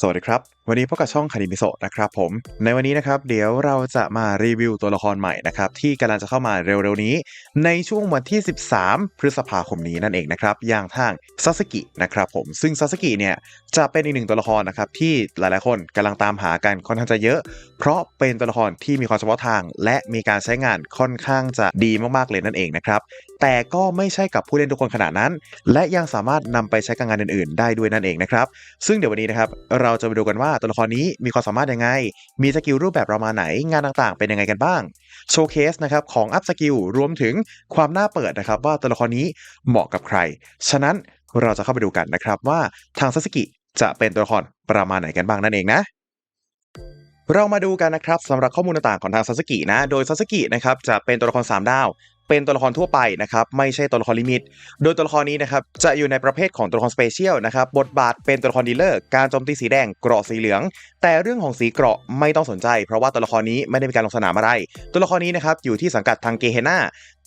สวัสดีครับ วันนี้พบกับช่องคานิมิโซะนะครับผม ในวันนี้นะครับเดี๋ยวเราจะมารีวิวตัวละครใหม่นะครับที่กำลังจะเข้ามาเร็วๆนี้ ในช่วงวันที่ 13 พฤษภาคมนี้นั่นเองนะครับอย่างทางซาสกินะครับผมซึ่งซาสกิเนี่ยจะเป็นอีกหนึ่งตัวละครนะครับที่หลายๆคนกำลังตามหากันค่อนข้างจะเยอะ เพราะเป็นตัวละครที่มีความเฉพาะทาง และมีการใช้งานค่อนข้างจะดีมากๆเลยนั่นเองนะครับแต่ก็ไม่ใช่กับผู้เล่นทุกคนขนาดนั้น และยังสามารถนำไปใช้กับงานอื่นๆ ได้ด้วยนั่นเองนะครับซึ่งเดี๋ยววันนี้นะครับเราจะไปดูกันว่าตัวละครนี้มีความสามารถยังไง มีสกิลรูปแบบประมาณไหน งานต่างๆ เป็นยังไงกันบ้าง โชว์เคสนะครับของอัพสกิลรวมถึงความน่าเปิดนะครับว่าตัวละครนี้เหมาะกับใคร ฉะนั้นเราจะเข้าไปดูกันนะครับว่าทางซาสกิจะเป็นตัวละครประมาณไหนกันบ้างนั่นเองนะเรามาดูกันนะครับสำหรับข้อมูลต่างๆของทางซาสกินะ โดยซาสกินะครับจะเป็นตัวละคร3ดาว เป็นตัวละครทั่วไปนะครับไม่ใช่ตัวละครลิมิต โดยตัวละครนี้นะครับจะอยู่ในประเภทของตัวละครสเปเชียลนะครับบทบาทเป็นตัวละครดีลเลอร์การโจมตีสีแดงเกราะสีเหลือง แต่เรื่องของสีเกราะไม่ต้องสนใจ เพราะว่าตัวละครนี้ไม่ได้มีการลงสนามอะไร ตัวละครนี้นะครับอยู่ที่สังกัดทางเกเฮนา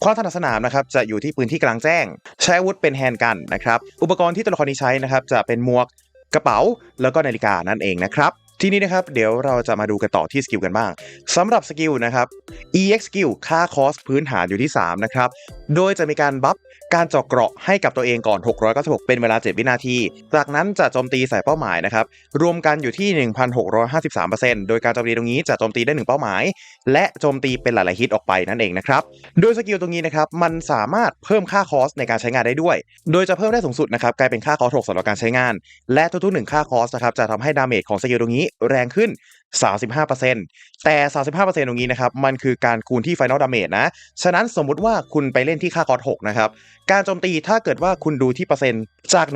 ความถนัดสนามนะครับจะอยู่ที่ปืนที่กลางแจ้ง ใช้อาวุธเป็นแฮนด์กันนะครับอุปกรณ์ที่ตัวละครนี้ใช้นะครับจะเป็นหมวกกระเป๋าแล้วก็นาฬิกานั่นเองนะครับ ทีนี้นะครับเดี๋ยวเราจะมาดูกันต่อที่สกิลกันบ้างสำหรับสกิลนะครับ EX skill ค่าคอสพื้นฐานอยู่ที่ 3 นะครับ โดยจะมีการบัฟการเจาะเกราะให้กับตัวเองก่อน 696 เป็นเวลา 7 วินาที จากนั้นจะโจมตีใส่เป้าหมายนะครับ รวมกันอยู่ที่ 1,653%โดยการโจมตีตรงนี้จะโจมตีได้1เป้าหมาย และโจมตีเป็นหลายๆฮิตออกไปนั่นเองนะครับ โดยสกิลตรงนี้นะครับมันสามารถเพิ่มค่าคอสในการใช้งานได้ด้วย โดยจะเพิ่มได้สูงสุดนะครับกลายเป็นค่าคอส6สำหรับการใช้งาน และทุกๆหนึ่งค่าคอสนะครับจะทำให้ดาเมจของสกิลตรงนี้แรงขึ้น 35%แต่ 35%ตรงนี้นะครับมันคือการคูณที่ Final Damage นะ ฉะนั้นสมมุติว่าคุณไปเล่นที่ค่าคอร์ส6นะครับ การโจมตีถ้าเกิดว่าคุณดูที่เปอร์เซ็นต์จาก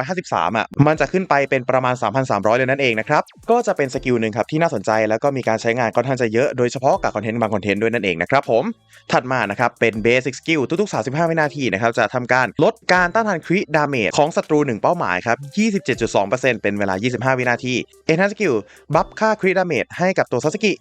1,653 อะ มันจะขึ้นไปเป็นประมาณ 3,300 เลยนั่นเองนะครับ ก็จะเป็นสกิลหนึ่งครับที่น่าสนใจแล้วก็มีการใช้งานค่อนข้างจะเยอะโดยเฉพาะกับคอนเทนต์บางคอนเทนต์ด้วยนั่นเองนะครับผม ถัดมานะครับเป็น Basic Skill ทุกๆ 35 วินาทีนะครับจะทำการลดการต้านทานคริดาเมจของศัตรู1เป้าหมายครับ27.2%เป็นเวลา 25 วินาที Enhance Skill บัฟค่าคริดาเมจให้กับตัวซาสกิ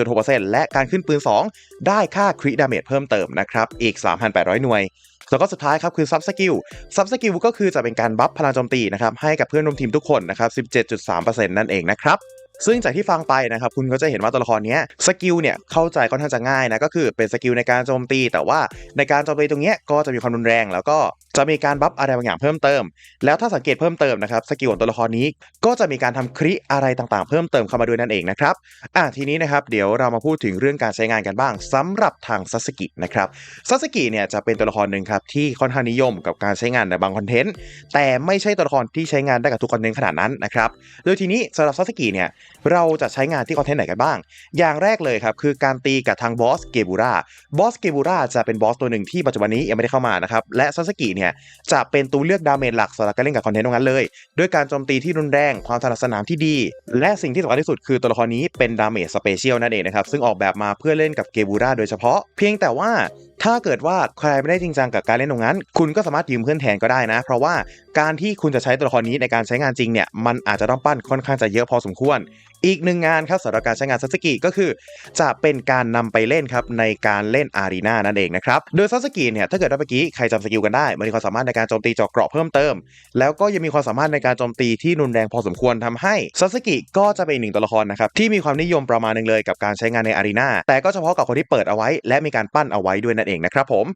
26.6%และการขึ้นปืน 2 ได้ค่าคริดาเมจเพิ่มเติมนะครับอีก 3,800 หน่วยแล้วก็สุดท้ายครับคือซับสกิลซับสกิลก็คือจะเป็นการบัฟพลังโจมตีนะครับให้กับเพื่อนร่วมทีมทุกคนนะครับ 17.3%นั่นเองนะครับซึ่งจากที่ฟังไปนะครับคุณก็จะเห็นว่าตัวละครนี้สกิลเนี่ยเข้าใจค่อนข้างจะง่ายนะก็คือเป็นสกิลในการโจมตี แต่ว่าในการโจมตีตรงนี้ก็จะมีความรุนแรง แล้วก็ จะมีการบัฟอะไรบางอย่างเพิ่มเติม แล้วถ้าสังเกตเพิ่มเติมนะครับสกิลของตัวละครนี้ก็จะมีการทำคริอะไรต่างๆ เพิ่มเติมเข้ามาด้วยนั่นเองนะครับอะทีนี้นะครับเดี๋ยวเรามาพูดถึงเรื่องการใช้งานกันบ้างสำหรับทางซาสกินะครับซาสกิเนี่ยจะเป็นตัวละครหนึ่งครับที่ค่อนข้างนิยมกับการใช้งานในบางคอนเทนต์แต่ไม่ใช่ตัวละครที่ใช้งานได้กับทุกคอนเทนต์ขนาดนั้นนะครับโดยทีนี้สำหรับซาสกิเนี่ยเราจะใช้งานที่คอนเทนต์ไหนกันบ้าง อย่างแรกเลยครับคือการตีกับทางบอสเกบูราบอสเกบูราจะเป็นบอสตัวหนึ่งที่ปัจจุบันนี้ยังไม่ได้เข้ามานะครับและซาสกิเนี่ยจะเป็นตัวเลือกดาเมจหลักสำหรับการเล่นกับคอนเทนต์ตรงนั้นเลย ด้วยการโจมตีที่รุนแรงความถนัดสนามที่ดี และสิ่งที่สำคัญที่สุดคือตัวละครนี้เป็นดาเมจสเปเชียลนั่นเองนะครับซึ่งออกแบบมาเพื่อเล่นกับเกบูราโดยเฉพาะ เพียงแต่ว่าถ้าเกิดว่าใครไม่ได้จริงจังกับการเล่นตรงนั้น คุณก็สามารถยืมเพื่อนแทนก็ได้นะ เพราะว่า การที่คุณจะใช้ตัวละครนี้ในการใช้งานจริงเนี่ยมันอาจจะต้องปั้นค่อนข้างจะเยอะพอสมควร อีกหนึ่งงานครับสำหรับการใช้งานซัสกิก็คือ จะเป็นการนำไปเล่นครับในการเล่นอารีนานั่นเองนะครับโดยซัสกิเนี่ยถ้าเกิดว่าเมื่อกี้ใครจำสกิลกันได้มันมีความสามารถในการโจมตีจาะเกราะเพิ่มเติม แล้วก็ยังมีความสามารถในการโจมตีที่รุนแรงพอสมควรทำให้ซัสกิก็จะเป็นหนึ่งตัวละครนะครับที่มีความนิยมประมาณหนึงเลยกับการใช้งานในอารีนาแต่ก็เฉพาะกับคนที่เปิดเอาไว้ และมีการปั้นเอาไว้ด้วยนั่นเองนะครับผม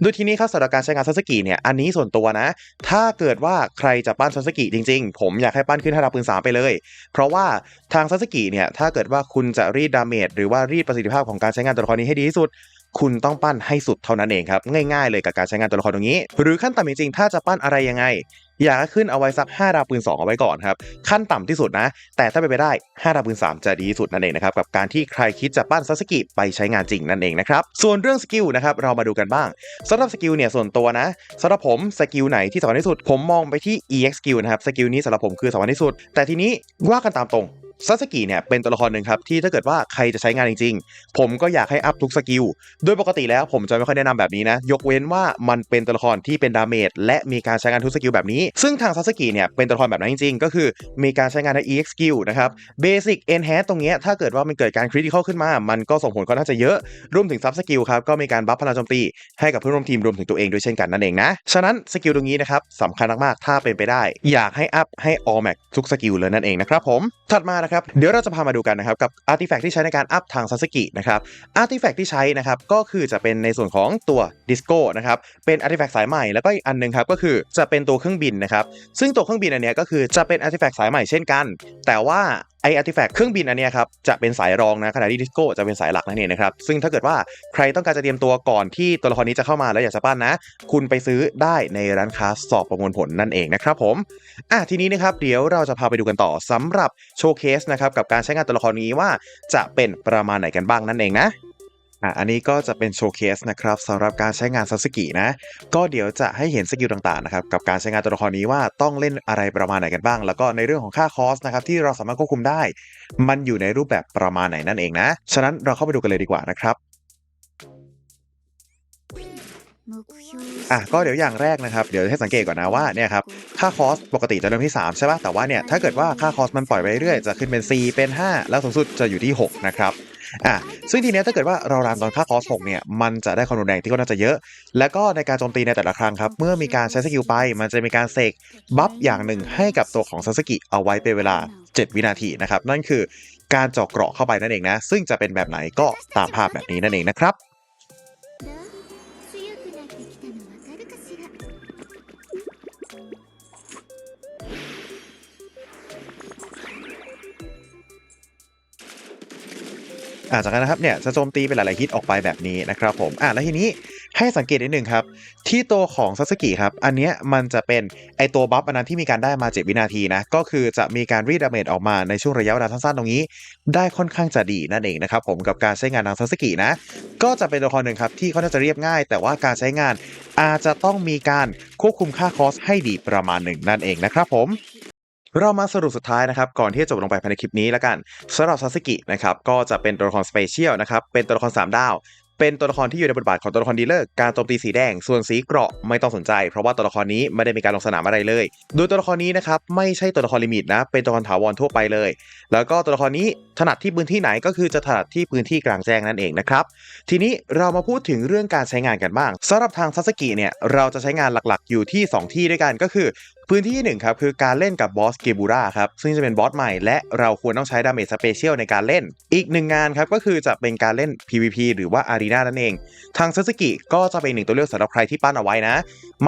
โดยทีนี้ครับสำหรับการใช้งานซาสกิเนี่ยอันนี้ส่วนตัวนะ ถ้าเกิดว่าใครจะปั้นซาสกิจริงๆ ผมอยากให้ปั้นขึ้นให้ดาวปืนสามไปเลย เพราะว่าทางซาสกิเนี่ยถ้าเกิดว่าคุณจะรีดดาเมจหรือว่ารีดประสิทธิภาพของการใช้งานตัวละครนี้ให้ดีที่สุด คุณต้องปั้นให้สุดเท่านั้นเองครับง่ายๆเลยกับการใช้งานตัวละครตรงนี้ หรือขั้นต่ำจริงๆถ้าจะปั้นอะไรยังไง อยากขึ้นเอาไว้สัก 5 ดาวปืน 2 เอาไว้ก่อนครับขั้นต่ำที่สุดนะ แต่ถ้าไปไปได้ 5 ดาวปืน 3 จะดีที่สุดนั่นเองนะครับกับการที่ใครคิดจะปั้นซาสกิไปใช้งานจริงนั่นเองนะครับส่วนเรื่องสกิลนะครับเรามาดูกันบ้าง สำหรับสกิลเนี่ยส่วนตัวนะสำหรับผมสกิลไหนที่สำคัญที่สุดผมมองไปที่ EX skill นะครับสกิลนี้สำหรับผมคือสำคัญที่สุด แต่ทีนี้ว่ากันตามตรง ซาสกิเนี่ยเป็นตัวละครหนึ่งครับที่ถ้าเกิดว่าใครจะใช้งานจริงๆ ผมก็อยากให้อัพทุกสกิล โดยปกติแล้วผมจะไม่ค่อยแนะนำแบบนี้นะ ยกเว้นว่ามันเป็นตัวละครที่เป็นดาเมจและมีการใช้งานทุกสกิลแบบนี้ ซึ่งทางซาสกิเนี่ยเป็นตัวละครแบบนั้นจริงๆ ก็คือมีการใช้งานใน EX skill นะครับ Basic Enhance ตรงเนี้ยถ้าเกิดว่ามันเกิดการ Critical ขึ้นมา มันก็ส่งผลค่อนข้างจะเยอะรวมถึงซับสกิลครับก็มีการบัฟพลังโจมตีให้กับเพื่อนร่วมทีมรวมถึงตัวเองด้วยเช่นกันนั่นเองนะฉะนั้นสกิลตรงนี้นะครับสำคัญมากๆถ้าเป็นไปได้ อยากให้อัพให้ all max ทุกสกิลเลยนั่นเองนะครับผมถัดมานะครับเดี๋ยวเราจะพามาดูกันนะครับกับอาร์ติแฟกที่ใช้ในการอัพทางซาสกินะครับอาร์ติแฟกที่ใช้นะครับก็คือจะเป็นในส่วนของตัวดิสโก้นะครับเป็นอาร์ติแฟกสายใหม่แล้วก็อีกอันหนึงครับก็คือจะเป็นตัวเครื่องบินนะครับซึ่งตัวเครื่องบินอันนี้ก็คือจะเป็นอาร์ติแฟกสายใหม่เช่นกัน แต่ว่า ไออาร์ติแฟกเครื่องบินอันนี้ครับจะเป็นสายรองนะขณะที่ดิสโก้จะเป็นสายหลักนั่นเองนะครับซึ่งถ้าเกิดว่าใครต้องการจะเตรียมตัวก่อนที่ตัวละครนี้จะเข้ามาแล้วอยากจะปั้นนะ คุณไปซื้อได้ในร้านค้าสอบประมวลผลนั่นเองนะครับผมอะทีนี้นะครับเดี๋ยวเราจะพาไปดูกันต่อสำหรับโชว์เคสนะครับกับการใช้งานตัวละครนี้ว่าจะเป็นประมาณไหนกันบ้างนั่นเองนะ อะอันนี้ก็จะเป็นโชว์เคสนะครับสำหรับการใช้งานซาสกินะ ก็เดี๋ยวจะให้เห็นสกิลต่างๆนะครับกับการใช้งานตัวละครนี้ว่าต้องเล่นอะไรประมาณไหนกันบ้าง แล้วก็ในเรื่องของค่าคอสนะครับที่เราสามารถควบคุมได้ มันอยู่ในรูปแบบประมาณไหนนั่นเองนะ ฉะนั้นเราเข้าไปดูกันเลยดีกว่านะครับอะก็เดี๋ยวอย่างแรกนะครับเดี๋ยวให้สังเกตก่อนนะว่าเนี่ยครับค่าคอสปกติจะเริ่มที่ 3 ใช่ป่ะแต่ว่าเนี่ยถ้าเกิดว่าค่าคอสมันปล่อยไปเรื่อยจะขึ้นเป็น 4 เป็น 5 แล้วสูงสุดจะอยู่ที่ 6 นะครับ อะซึ่งทีเนี้ยถ้าเกิดว่าเรารันตอนค่าคอส6เนี่ยมันจะได้ความรุนแรงที่ก็น่าจะเยอะ แล้วก็ในการโจมตีในแต่ละครั้งครับ เมื่อมีการใช้สกิลไป มันจะมีการเสกบัฟอย่างหนึ่งให้กับตัวของซาสกิเอาไว้เป็นเวลา 7 วินาทีนะครับ นั่นคือการเจาะเกราะเข้าไปนั่นเองนะ ซึ่งจะเป็นแบบไหนก็ตามภาพแบบนี้นั่นเองนะครับ อ่าจากนั้นนะครับเนี่ยจะโจมตีเป็นหลาย ๆ ฮิตออกไปแบบนี้นะครับผมอ่าแล้วทีนี้ให้สังเกตนิดนึงครับ ที่ตัวของซาสกิครับ อันเนี้ยมันจะเป็นไอตัวบัฟอันนั้นที่มีการได้มา7วินาทีนะ ก็คือจะมีการรีดดาเมจออกมาในช่วงระยะเวลาสั้น ๆ ตรงนี้ ได้ค่อนข้างจะดีนั่นเองนะครับผมกับการใช้งานทางซาสกินะ ก็จะเป็นตัวละครหนึ่งครับที่ค่อนข้างจะเรียบง่าย แต่ว่าการใช้งานอาจจะต้องมีการควบคุมค่าคอสให้ดีประมาณหนึ่งนั่นเองนะครับผม เรามาสรุปสุดท้ายนะครับ ก่อนที่จะจบลงไปภายในคลิปนี้แล้วกันสำหรับซาสึกินะครับก็จะเป็นตัวละครสเปเชียลนะครับเป็นตัวละคร3ดาวเป็นตัวละครที่อยู่ในบทบาทของตัวละครดีเลอร์การโจมตีสีแดง ส่วนสีเกราะไม่ต้องสนใจ เพราะว่าตัวละครนี้ไม่ได้มีการลงสนามอะไรเลย โดยตัวละครนี้นะครับไม่ใช่ตัวละครลิมิตนะ เป็นตัวละครถาวรทั่วไปเลย แล้วก็ตัวละครนี้ถนัดที่พื้นที่ไหนก็คือจะถนัดที่พื้นที่กลางแจ้งนั่นเองนะครับ ทีนี้เรามาพูดถึงเรื่องการใช้งานกันบ้างสำหรับทางซาสกิเนี่ยเราจะใช้งานหลักๆ อยู่ที่ 2 ที่ด้วยกันก็คือ พื้นที่ที่หนึ่งครับคือการเล่นกับบอสเกบูราครับซึ่งจะเป็นบอสใหม่และเราควรต้องใช้ดาเมจสเปเชียลในการเล่น อีกหนึ่งงานครับก็คือจะเป็นการเล่น PVP หรือว่าอารีนานั่นเอง ทางซาสึกิก็จะเป็นหนึ่งตัวเลือกสำหรับใครที่ปั้นเอาไว้นะ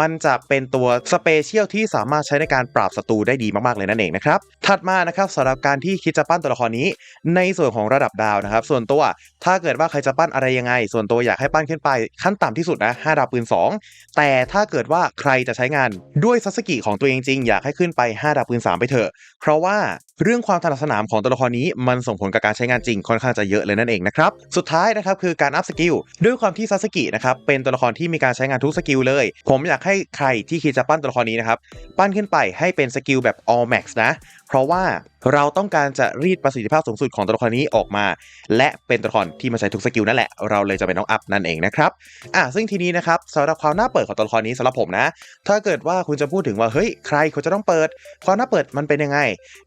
มันจะเป็นตัวสเปเชียลที่สามารถใช้ในการปราบศัตรูได้ดีมากๆเลยนั่นเองนะครับถัดมานะครับสำหรับการที่คิดจะปั้นตัวละครนี้ ในส่วนของระดับดาวนะครับส่วนตัวถ้าเกิดว่าใครจะปั้นอะไรยังไง ส่วนตัวอยากให้ปั้นขึ้นไปขั้นต่ำที่สุดนะ5ดาวปืน 2 แต่ถ้าเกิดว่าใครจะใช้งานด้วยซาสกิของตัวเองจริงอยากให้ขึ้นไป 5 ดาบปืน 3 ไปเถอะ เพราะว่าเรื่องความถนัดสนามของตัวละครนี้มันส่งผลกับการใช้งานจริงค่อนข้างจะเยอะเลยนั่นเองนะครับ สุดท้ายนะครับคือการอัพสกิลด้วยความที่ซาสกินะครับเป็นตัวละครที่มีการใช้งานทุกสกิลเลย ผมอยากให้ใครที่คิดจะปั้นตัวละครนี้นะครับปั้นขึ้นไปให้เป็นสกิลแบบ all max นะ เพราะว่าเราต้องการจะรีดประสิทธิภาพสูงสุดของตัวละครนี้ออกมา และเป็นตัวละครที่มาใช้ทุกสกิลนั่นแหละ เราเลยจะเป็นต้องอัพนั่นเองนะครับอะซึ่งทีนี้นะครับสำหรับความน่าเปิดของตัวละครนี้สำหรับผมนะ ถ้าเกิดว่าคุณจะพูดถึงว่าเฮ้ยใครควรจะต้องเปิด ความน่าเปิดมันเป็นยังไง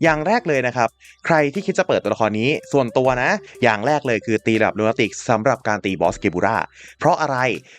อย่างแรกเลยนะครับ ใครที่คิดจะเปิดตัวละครนี้ส่วนตัวนะ อย่างแรกเลยคือตีระดับลูนาติกสำหรับการตีบอสเกบูราเพราะอะไร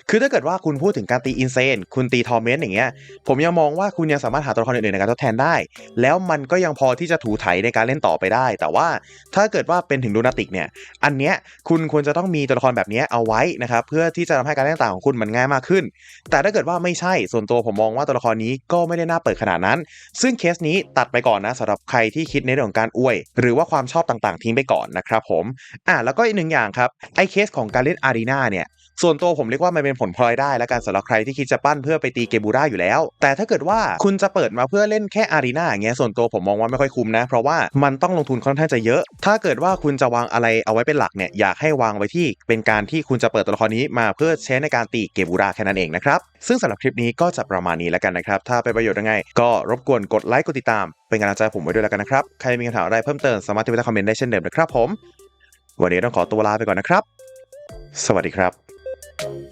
คือถ้าเกิดว่าคุณพูดถึงการตีอินเซนคุณตีทอร์เมนต์อย่างเงี้ยผมยังมองว่าคุณยังสามารถหาตัวละครอื่นๆในการทดแทนได้ แล้วมันก็ยังพอที่จะถูไถในการเล่นต่อไปได้ แต่ว่าถ้าเกิดว่าเป็นถึงลูนาติกเนี่ย อันเนี้ยคุณควรจะต้องมีตัวละครแบบเนี้ยเอาไว้นะครับเพื่อที่จะทำให้การเล่นต่างของคุณมันง่ายมากขึ้น แต่ถ้าเกิดว่าไม่ใช่ส่วนตัวผมมองว่าตัวละครนี้ก็ไม่ได้น่าเปิดขนาดนั้น ซึ่งเคสนี้ตัดไปก่อนนะสำหรับใครที่คิดในเรื่องของการอวย หรือว่าความชอบต่างๆ ทิ้งไปก่อนนะครับผมอะแล้วก็อีกหนึ่งอย่างครับไอเคสของการเล่นอารีนาเนี่ย ส่วนตัวผมเรียกว่ามันเป็นผลพลอยได้และการสำหรับใครที่คิดจะปั้นเพื่อไปตีเกบูราอยู่แล้ว แต่ถ้าเกิดว่าคุณจะเปิดมาเพื่อเล่นแค่อารีนาอย่างเงี้ยส่วนตัวผมมองว่าไม่ค่อยคุ้มนะ เพราะว่ามันต้องลงทุนค่อนข้างจะเยอะ ถ้าเกิดว่าคุณจะวางอะไรเอาไว้เป็นหลักเนี่ยอยากให้วางไว้ที่เป็นการที่คุณจะเปิดตัวละครนี้มาเพื่อใช้ในการตีเกบูราแค่นั้นเองนะครับซึ่งสำหรับคลิปนี้ก็จะประมาณนี้แล้วกันนะครับถ้าเป็นประโยชน์ยังไง ก็รบกวนกดไลค์กดติดตาม เป็นกำลังใจผมไว้ด้วยแล้วกันนะครับใครมีคำถามอะไรเพิ่มเติมสามารถที่จะคอมเมนต์ได้เช่นเดิมนะครับผมวันนี้ต้องขอตัวลาไปก่อนนะครับ สวัสดีครับ Thank you.